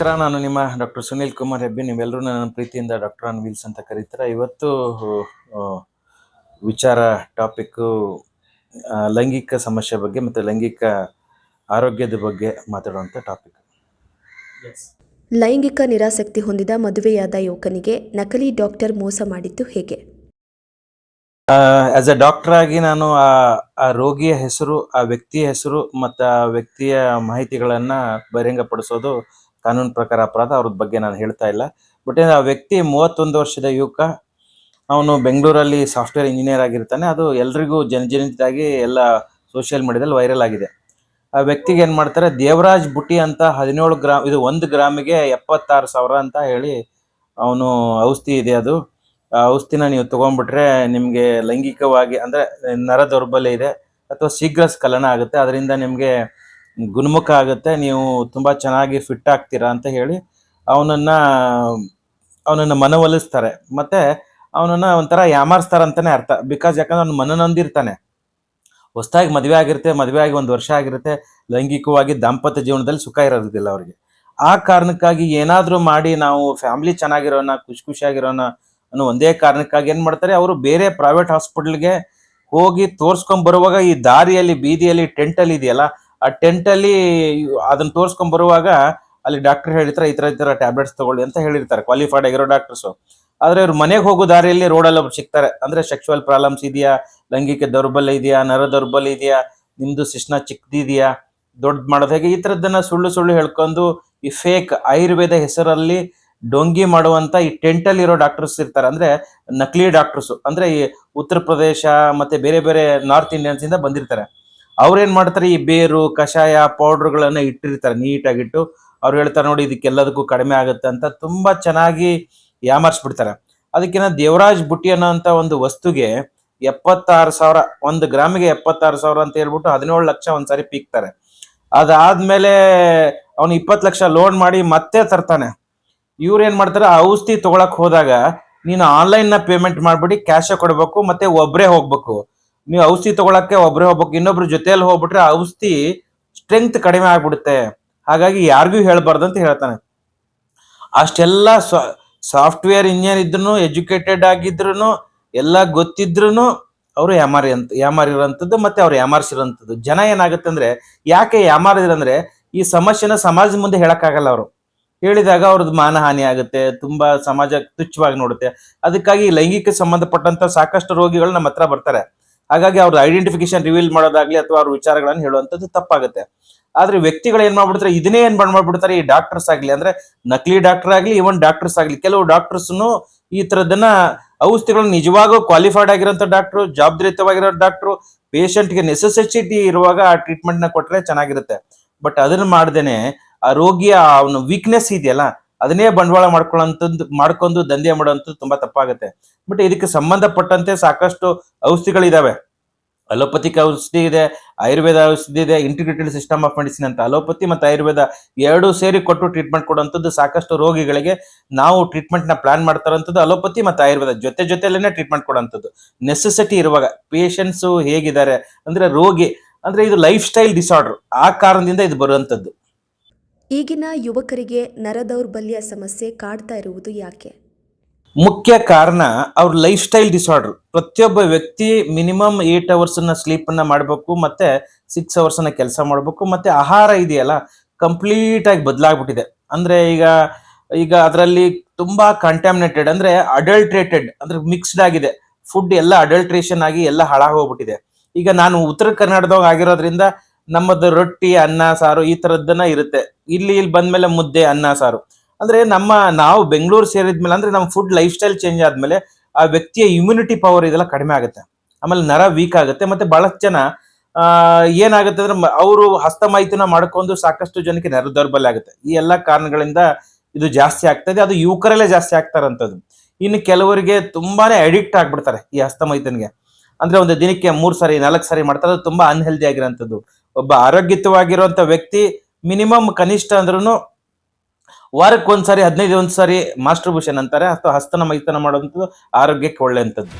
ನಮಸ್ಕಾರ ನಾನು ನಿಮ್ಮ ಡಾಕ್ಟರ್ ಸುನೀಲ್ ಕುಮಾರ್ ಹೆಬ್ಬಿ. ನೀವೆಲ್ಲರೂ ನನ್ನ ಪ್ರೀತಿಯಿಂದ ಡಾಕ್ಟರ್ ಅನ್ ವೀಲ್ಸ್ ಅಂತ ಕರೀತಾರೆ? ಇವತ್ತು ವಿಚಾರ ಟಾಪಿಕ್ಕು ಲೈಂಗಿಕ ಸಮಸ್ಯೆ ಬಗ್ಗೆ ಮತ್ತು ಲೈಂಗಿಕ ಆರೋಗ್ಯದ ಬಗ್ಗೆ ಮಾತಾಡುವಂಥ ಟಾಪಿಕ್ ಲೈಂಗಿಕ ನಿರಾಸಕ್ತಿ ಹೊಂದಿದ ಮದುವೆಯಾದ ಯುವಕನಿಗೆ ನಕಲಿ ಡಾಕ್ಟರ್ ಮೋಸ ಮಾಡಿದ್ದು ಹೇಗೆ? ಆಸ್ ಅ ಡಾಕ್ಟರ್ ಆಗಿ ನಾನು ಆ ಆ ರೋಗಿಯ ಹೆಸರು ಆ ವ್ಯಕ್ತಿಯ ಹೆಸರು ಮತ್ತು ಆ ವ್ಯಕ್ತಿಯ ಮಾಹಿತಿಗಳನ್ನು ಬಹಿರಂಗಪಡಿಸೋದು ಕಾನೂನು ಪ್ರಕಾರ ಅಪರಾಧ ಅವ್ರದ್ದು ಬಗ್ಗೆ ನಾನು ಹೇಳ್ತಾ ಇಲ್ಲ. ಬಟ್ ಆ ವ್ಯಕ್ತಿ ಮೂವತ್ತೊಂದು ವರ್ಷದ ಯುವಕ, ಅವನು ಬೆಂಗಳೂರಲ್ಲಿ ಸಾಫ್ಟ್ವೇರ್ ಇಂಜಿನಿಯರ್ ಆಗಿರ್ತಾನೆ. ಅದು ಎಲ್ರಿಗೂ ಜನಜನಿತಾಗಿ ಎಲ್ಲ ಸೋಷಿಯಲ್ ಮೀಡಿಯಾದಲ್ಲಿ ವೈರಲ್ ಆಗಿದೆ. ಆ ವ್ಯಕ್ತಿಗೆ ಏನು ಮಾಡ್ತಾರೆ, ದೇವರಾಜ್ ಬುಟ್ಟಿ ಅಂತ ಹದಿನೇಳು ಗ್ರಾಮ್ ಇದು ಒಂದು ಗ್ರಾಮಿಗೆ ಎಪ್ಪತ್ತಾರು ಸಾವಿರ ಅಂತ ಹೇಳಿ ಅವನು ಔಷಧಿ ಇದೆ ಅದು. ಆ ಔಷಧಿನ ನೀವು ತೊಗೊಂಡ್ಬಿಟ್ರೆ ನಿಮಗೆ ಲೈಂಗಿಕವಾಗಿ, ಅಂದರೆ ನರ ದೌರ್ಬಲ್ಯ ಇದೆ. ಅಥವಾ ಶೀಘ್ರ ಸ್ಖಲನ ಆಗುತ್ತೆ. ಅದರಿಂದ ನಿಮಗೆ ಗುಣಮುಖ ಆಗುತ್ತೆ. ನೀವು ತುಂಬ ಚೆನ್ನಾಗಿ ಫಿಟ್ ಆಗ್ತೀರಾ ಅಂತ ಹೇಳಿ ಅವನನ್ನು ಅವನನ್ನು ಮನವೊಲಿಸ್ತಾರೆ. ಮತ್ತು ಅವನನ್ನು ಒಂಥರ ಯಾಮಾರಿಸ್ತಾರೆ ಅಂತಲೇ ಅರ್ಥ. ಬಿಕಾಸ್ ಯಾಕಂದ್ರೆ ಅವ್ನು ಮನನೊಂದಿರ್ತಾನೆ. ಹೊಸದಾಗಿ ಮದುವೆ ಆಗಿರುತ್ತೆ, ಮದುವೆ ಆಗಿ ಒಂದು ವರ್ಷ ಆಗಿರುತ್ತೆ. ಲೈಂಗಿಕವಾಗಿ ದಾಂಪತ್ಯ ಜೀವನದಲ್ಲಿ ಸುಖ ಇರೋದಿಲ್ಲ ಅವ್ರಿಗೆ. ಆ ಕಾರಣಕ್ಕಾಗಿ ಏನಾದರೂ ಮಾಡಿ ನಾವು ಫ್ಯಾಮಿಲಿ ಚೆನ್ನಾಗಿರೋಣ ಖುಷಿ ಖುಷಿಯಾಗಿರೋಣ ಅನ್ನೋ ಒಂದೇ ಕಾರಣಕ್ಕಾಗಿ ಏನು ಮಾಡ್ತಾರೆ? ಅವರು ಬೇರೆ ಪ್ರೈವೇಟ್ ಹಾಸ್ಪಿಟ್ಲ್ಗೆ ಹೋಗಿ ತೋರ್ಸ್ಕೊಂಡ್ ಬರುವಾಗ ಈ ದಾರಿಯಲ್ಲಿ, ಬೀದಿಯಲ್ಲಿ ಟೆಂಟಲ್ಲಿ ಇದೆಯಲ್ಲ ಆ ಟೆಂಟಲ್ಲಿ ಅದನ್ನ ತೋರಿಸ್ಕೊಂಡ್ ಬರುವಾಗ ಅಲ್ಲಿ ಡಾಕ್ಟರ್ ಹೇಳಿರ್ತಾರೆ, ಈ ತರ ಈ ತರ ಟ್ಯಾಬ್ಲೆಟ್ಸ್ ತಗೊಳ್ಳಿ ಅಂತ ಹೇಳಿರ್ತಾರೆ. ಕ್ವಾಲಿಫೈಡ್ ಆಗಿರೋ ಡಾಕ್ಟರ್ಸ್ ಆದ್ರೆ ಇವ್ರು ಮನೆಗೆ ಹೋಗೋ ದಾರಿಯಲ್ಲಿ ರೋಡಲ್ಲಿ ಒಬ್ರು ಸಿಗ್ತಾರೆ. ಅಂದ್ರೆ ಸೆಕ್ಷುವಲ್ ಪ್ರಾಬ್ಲಮ್ಸ್ ಇದೆಯಾ? ಲೈಂಗಿಕ ದೌರ್ಬಲ್ಯ ಇದೆಯಾ? ನರ ದೌರ್ಬಲ್ಯ ಇದೆಯಾ? ನಿಮ್ದು ಶಿಶ್ನ ಚಿಕ್ಕದಿದೆಯಾ ದೊಡ್ಡ ಮಾಡೋದು ಹೇಗೆ? ಈ ಥರದ್ದನ್ನ ಸುಳ್ಳು ಸುಳ್ಳು ಹೇಳ್ಕೊಂಡು ಈ ಫೇಕ್ ಆಯುರ್ವೇದ ಹೆಸರಲ್ಲಿ ಡೊಂಗಿ ಮಾಡುವಂತ ಈ ಟೆಂಟಲ್ಲಿ ಇರೋ ಡಾಕ್ಟರ್ಸ್ ಇರ್ತಾರೆ. ಅಂದ್ರೆ ನಕಲಿ ಡಾಕ್ಟರ್ಸ್ ಅಂದ್ರೆ ಈ ಉತ್ತರ ಪ್ರದೇಶ ಮತ್ತೆ ಬೇರೆ ಬೇರೆ ನಾರ್ತ್ ಇಂಡಿಯನ್ಸ್ ಇಂದ ಬಂದಿರ್ತಾರೆ. ಅವ್ರೇನ್ ಮಾಡ್ತಾರೆ? ಈ ಬೇರು, ಕಷಾಯ, ಪೌಡರ್ಗಳನ್ನ ಇಟ್ಟಿರ್ತಾರೆ, ನೀಟಾಗಿಟ್ಟು. ಅವ್ರು ಹೇಳ್ತಾರೆ ನೋಡಿ, ಇದಕ್ಕೆಲ್ಲದಕ್ಕೂ ಕಡಿಮೆ ಆಗುತ್ತೆ ಅಂತ ತುಂಬಾ ಚೆನ್ನಾಗಿ ಯಾಮರ್ಸ್ಬಿಡ್ತಾರೆ. ಅದಕ್ಕಿಂತ ದೇವರಾಜ್ ಬುಟ್ಟಿ ಅನ್ನೋಂಥ ಒಂದು ವಸ್ತುಗೆ ಎಪ್ಪತ್ತಾರು ಸಾವಿರ, ಒಂದು ಗ್ರಾಮಿಗೆ ಎಪ್ಪತ್ತಾರು ಸಾವಿರ ಅಂತ ಹೇಳ್ಬಿಟ್ಟು ಹದಿನೇಳು ಲಕ್ಷ ಒಂದ್ಸಾರಿ ಪೀಕ್ತಾರೆ. ಅದಾದ್ಮೇಲೆ ಅವನು ಇಪ್ಪತ್ತು ಲಕ್ಷ ಲೋನ್ ಮಾಡಿ ಮತ್ತೆ ತರ್ತಾನೆ. ಇವ್ರು ಏನ್ ಮಾಡ್ತಾರೆ? ಆ ಔಷಧಿ ತಗೊಳಕ್ ಹೋದಾಗ ನೀನು ಆನ್ಲೈನ್ನ ಪೇಮೆಂಟ್ ಮಾಡ್ಬಿಡಿ ಕ್ಯಾಶ್ ಕೊಡ್ಬೇಕು, ಮತ್ತೆ ಒಬ್ರೇ ಹೋಗ್ಬೇಕು. ನೀವು ಔಷಧಿ ತಗೊಳಕ್ಕೆ ಒಬ್ರೇ ಹೋಗ್ಬೇಕು ಇನ್ನೊಬ್ರು ಜೊತೆಯಲ್ಲಿ ಹೋಗ್ಬಿಟ್ರೆ ಔಷಧಿ ಸ್ಟ್ರೆಂಗ್ತ್ ಕಡಿಮೆ ಆಗ್ಬಿಡುತ್ತೆ. ಹಾಗಾಗಿ ಯಾರಿಗೂ ಹೇಳ್ಬಾರ್ದು ಅಂತ ಹೇಳ್ತಾನೆ. ಅಷ್ಟೆಲ್ಲ ಸಾಫ್ಟ್ವೇರ್ ಇಂಜಿನಿಯರ್ ಇದ್ರು ಎಜುಕೇಟೆಡ್ ಆಗಿದ್ರು ಎಲ್ಲ ಗೊತ್ತಿದ್ರು ಅವರು ಯಾಮಾರಿ ಅಂತ ಯಾಮಾರಿರೋಂಥದ್ದು ಮತ್ತೆ ಅವ್ರು ಯಾಮಾರಿಸಿರೋಂಥದ್ದು ಜನ ಏನಾಗುತ್ತೆ ಅಂದ್ರೆ, ಯಾಕೆ ಯಾಮಾರಿದ್ರಂದ್ರೆ ಈ ಸಮಸ್ಯೆನ ಸಮಾಜದ ಮುಂದೆ ಹೇಳಕ್ಕಾಗಲ್ಲ ಅವರು. ಹೇಳಿದಾಗ ಅವ್ರದ್ದು ಮಾನಹಾನಿ ಆಗುತ್ತೆ, ತುಂಬಾ ಸಮಾಜ ತುಚ್ಛವಾಗಿ ನೋಡುತ್ತೆ. ಅದಕ್ಕಾಗಿ ಲೈಂಗಿಕ ಸಂಬಂಧಪಟ್ಟಂತ ಸಾಕಷ್ಟು ರೋಗಿಗಳು ನಮ್ಮ ಹತ್ರ ಬರ್ತಾರೆ. ಹಾಗಾಗಿ ಅವ್ರ ಐಡೆಂಟಿಫಿಕೇಶನ್ ರಿವೀಲ್ ಮಾಡೋದಾಗ್ಲಿ ಅಥವಾ ಅವ್ರ ವಿಚಾರಗಳನ್ನು ಹೇಳುವಂಥದ್ದು ತಪ್ಪಾಗುತ್ತೆ. ಆದ್ರೆ ವ್ಯಕ್ತಿಗಳು ಏನ್ ಮಾಡ್ಬಿಡ್ತಾರೆ, ಇದನ್ನೇ ಏನ್ ಮಾಡ್ಬಿಡ್ತಾರೆ, ಈ ಡಾಕ್ಟರ್ಸ್ ಆಗ್ಲಿ ಅಂದ್ರೆ ನಕಲಿ ಡಾಕ್ಟರ್ ಆಗ್ಲಿ ಇವನ್ ಡಾಕ್ಟರ್ಸ್ ಆಗ್ಲಿ, ಕೆಲವು ಡಾಕ್ಟರ್ಸ್ನು ಈ ತರದನ್ನ ಔಷಧಿಗಳನ್ನ ನಿಜವಾಗೂ ಕ್ವಾಲಿಫೈಡ್ ಆಗಿರೋಂಥ ಡಾಕ್ಟ್ರು ಜವಾಬ್ದಾರಿಯುತವಾಗಿರೋ ಡಾಕ್ಟ್ರು ಗೆ ನೆಸೆಸಿಟಿ ಇರುವಾಗ ಆ ಟ್ರೀಟ್ಮೆಂಟ್ನ ಕೊಟ್ರೆ ಚೆನ್ನಾಗಿರುತ್ತೆ. ಬಟ್ ಅದನ್ನ ಮಾಡ್ದೇನೆ ಆ ರೋಗಿಯ ಅವನ ವೀಕ್ನೆಸ್ ಇದೆಯಲ್ಲ ಅದನ್ನೇ ಬಂಡವಾಳ ಮಾಡ್ಕೊಳ್ಳೋಂಥದ್ದು, ಮಾಡ್ಕೊಂಡು ದಂಧೆ ಮಾಡೋಂಥದ್ದು ತುಂಬಾ ತಪ್ಪಾಗುತ್ತೆ. ಬಟ್ ಇದಕ್ಕೆ ಸಂಬಂಧಪಟ್ಟಂತೆ ಸಾಕಷ್ಟು ಔಷಧಿಗಳಿದಾವೆ. ಅಲೋಪತಿಕ್ ಔಷಧಿ ಇದೆ, ಆಯುರ್ವೇದ ಔಷಧಿ ಇದೆ ಇಂಟಿಗ್ರೇಟೆಡ್ ಸಿಸ್ಟಮ್ ಆಫ್ ಮೆಡಿಸಿನ್ ಅಂತ. ಅಲೋಪತಿ ಮತ್ತು ಆಯುರ್ವೇದ ಎರಡು ಸೇರಿ ಕೊಟ್ಟು ಟ್ರೀಟ್ಮೆಂಟ್ ಕೊಡುವಂಥದ್ದು ಸಾಕಷ್ಟು ರೋಗಿಗಳಿಗೆ ನಾವು ಟ್ರೀಟ್ಮೆಂಟ್ನ ಪ್ಲಾನ್ ಮಾಡ್ತಾರಂಥದ್ದು ಅಲೋಪತಿ ಮತ್ತು ಆಯುರ್ವೇದ. ಜೊತೆ ಜೊತೆಯಲ್ಲೇ ಟ್ರೀಟ್ಮೆಂಟ್ ಕೊಡುವಂಥದ್ದು ನೆಸೆಸಿಟಿ ಇರುವಾಗ ಪೇಷಂಟ್ಸು ಹೇಗಿದ್ದಾರೆ? ಅಂದರೆ ರೋಗಿ, ಅಂದರೆ ಇದು ಲೈಫ್ ಸ್ಟೈಲ್ ಡಿಸಾರ್ಡರ್ ಆ ಕಾರಣದಿಂದ ಇದು ಬರುವಂಥದ್ದು. ಈಗಿನ ಯುವಕರಿಗೆ ನರದೌರ್ಬಲ್ಯ ಸಮಸ್ಯೆ ಕಾಡ್ತಾ ಇರುವುದು ಯಾಕೆ? ಮುಖ್ಯ ಕಾರಣ ಅವ್ರ ಲೈಫ್ ಸ್ಟೈಲ್ ಡಿಸಾರ್ಡರ್ ಪ್ರತಿಯೊಬ್ಬ ವ್ಯಕ್ತಿ ಮಿನಿಮಮ್ ಏಟ್ ಸ್ಲೀಪ್ ಅನ್ನ ಮಾಡಬೇಕು, ಮತ್ತೆ ಸಿಕ್ಸ್ ಅವರ್ಸ್ನ ಕೆಲಸ ಮಾಡಬೇಕು, ಮತ್ತೆ ಆಹಾರ ಇದೆಯಲ್ಲ ಕಂಪ್ಲೀಟ್ ಆಗಿ ಬದಲಾಗ್ಬಿಟ್ಟಿದೆ. ಅಂದ್ರೆ ಈಗ ಈಗ ಅದರಲ್ಲಿ ತುಂಬಾ ಕಂಟಾಮಿನೇಟೆಡ್ ಅಂದ್ರೆ ಅಡಲ್ಟ್ರೇಟೆಡ್ ಅಂದ್ರೆ ಮಿಕ್ಸ್ಡ್ ಆಗಿದೆ. ಫುಡ್ ಎಲ್ಲ ಅಡಲ್ಟ್ರೇಷನ್ ಆಗಿ ಎಲ್ಲ ಹಾಳಾಗಿ ಹೋಗ್ಬಿಟ್ಟಿದೆ. ಈಗ ನಾನು ಉತ್ತರ ಕರ್ನಾಟಕದಾಗ ಆಗಿರೋದ್ರಿಂದ ನಮ್ಮದು ರೊಟ್ಟಿ, ಅನ್ನ, ಸಾರು ಈ ತರದ್ದನ್ನ ಇರುತ್ತೆ. ಇಲ್ಲಿ ಇಲ್ಲಿ ಬಂದ್ಮೇಲೆ ಮುದ್ದೆ, ಅನ್ನ, ಸಾರು. ಅಂದ್ರೆ ನಮ್ಮ ನಾವು ಬೆಂಗಳೂರು ಸೇರಿದ್ಮೇಲೆ ಅಂದ್ರೆ ನಮ್ಮ ಫುಡ್ ಲೈಫ್ ಸ್ಟೈಲ್ ಚೇಂಜ್ ಆದ್ಮೇಲೆ ಆ ವ್ಯಕ್ತಿಯ ಇಮ್ಯುನಿಟಿ ಪವರ್ ಇದೆಲ್ಲ ಕಡಿಮೆ ಆಗುತ್ತೆ. ಆಮೇಲೆ ನರ ವೀಕ್ ಆಗುತ್ತೆ. ಮತ್ತೆ ಬಹಳಷ್ಟು ಜನ ಏನಾಗುತ್ತೆ ಅಂದ್ರೆ ಅವರು ಹಸ್ತಮೈಥುನ ಮಾಡ್ಕೊಂಡು ಸಾಕಷ್ಟು ಜನಕ್ಕೆ ನರ ದೌರ್ಬಲ್ಯ ಆಗುತ್ತೆ. ಈ ಎಲ್ಲ ಕಾರಣಗಳಿಂದ ಇದು ಜಾಸ್ತಿ ಆಗ್ತದೆ ಅದು ಯುವಕರಲ್ಲೇ ಜಾಸ್ತಿ ಆಗ್ತಾರಂಥದ್ದು ಇನ್ನು ಕೆಲವರಿಗೆ ತುಂಬಾನೇ ಅಡಿಕ್ಟ್ ಆಗ್ಬಿಡ್ತಾರೆ ಈ ಹಸ್ತಮೈತನಿಗೆ ಅಂದ್ರೆ ಒಂದು ದಿನಕ್ಕೆ ಮೂರು ಸಾರಿ, ನಾಲ್ಕು ಸಾರಿ ಮಾಡ್ತಾರೆ. ಅದು ತುಂಬಾ ಅನ್ಹೆಲ್ದಿ ಆಗಿರೋಂಥದ್ದು. ಒಬ್ಬ ಆರೋಗ್ಯಯುತವಾಗಿರುವಂತ ವ್ಯಕ್ತಿ ಮಿನಿಮಮ್ ಕನಿಷ್ಠ ಅಂದ್ರೂ ವಾರಕ್ಕೆ ಒಂದ್ಸಾರಿ ಹದಿನೈದು ಒಂದ್ಸಾರಿ ಮಾಸ್ಟರ್ಬೂಷನ್ ಅಂತಾರೆ. ಅಥವಾ ಹಸ್ತನ ಮೈತನ ಮಾಡುವಂಥದ್ದು ಆರೋಗ್ಯಕ್ಕೆ ಒಳ್ಳೆಯಂಥದ್ದು.